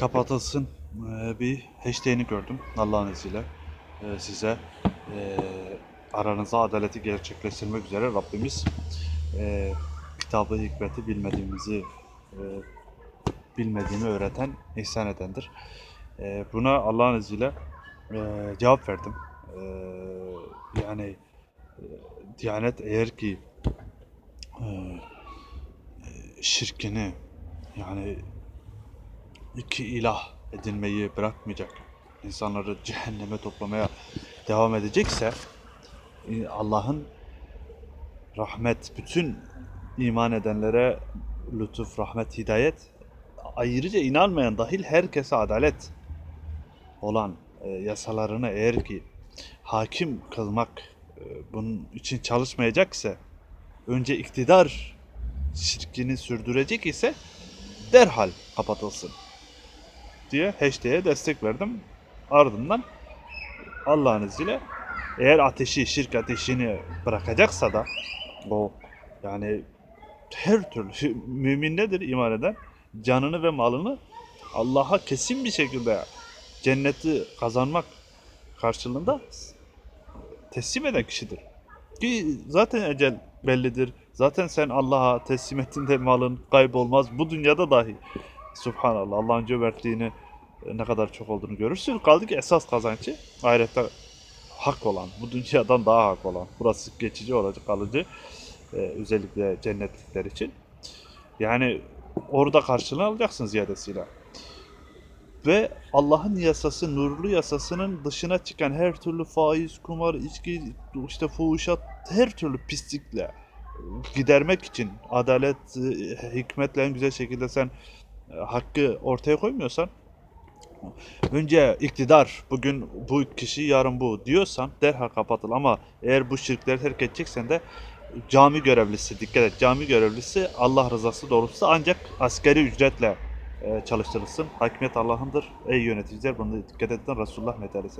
kapatılsın e, bir hashtag'ini gördüm Allah'ın izniyle. E, size e, aranızda adaleti gerçekleştirmek üzere Rabbimiz e, kitabı hikmeti bilmediğimizi e, bilmediğimi öğreten, ihsan edendir. Buna Allah'ın izniyle cevap verdim. Yani e, Diyanet eğer ki e, şirkini yani iki ilah edinmeyi bırakmayacak, insanları cehenneme toplamaya devam edecekse e, Allah'ın rahmet bütün iman edenlere lütuf, rahmet, hidayet ayrıca inanmayan dahil herkese adalet olan e, yasalarını eğer ki hakim kılmak e, bunun için çalışmayacaksa önce iktidar şirkini sürdürecek ise derhal kapatılsın diye hashtag'e destek verdim. Ardından Allah'ın izniyle eğer ateşi, şirk ateşini bırakacaksa da o yani her türlü mümin nedir iman eden? Canını ve malını Allah'a kesin bir şekilde cenneti kazanmak karşılığında teslim eden kişidir. Ki zaten ecel bellidir. Zaten sen Allah'a teslim ettiğinde malın kaybolmaz. Bu dünyada dahi. Subhanallah. Allah'ın cömertliğini ne kadar çok olduğunu görürsün. Kaldı ki esas kazancı ahirette hak olan, bu dünyadan daha hak olan. Burası geçici olacak, kalıcı. Ee, özellikle cennetlikler için. Yani orada karşılığını alacaksın ziyadesiyle. Ve Allah'ın yasası, nurlu yasasının dışına çıkan her türlü faiz, kumar, içki, işte fuhuşat, her türlü pislikle gidermek için adalet, e, hikmetle en güzel şekilde sen e, hakkı ortaya koymuyorsan önce iktidar bugün bu kişi yarın bu diyorsan derhal kapatıl ama eğer bu şirkleri terk edeceksen de cami görevlisi dikkat et cami görevlisi Allah rızası doğrultusunda ancak askeri ücretle e, çalıştırılsın. Hakimiyet Allah'ındır. Ey yöneticiler bunu dikkat edin Resulullah metalesi.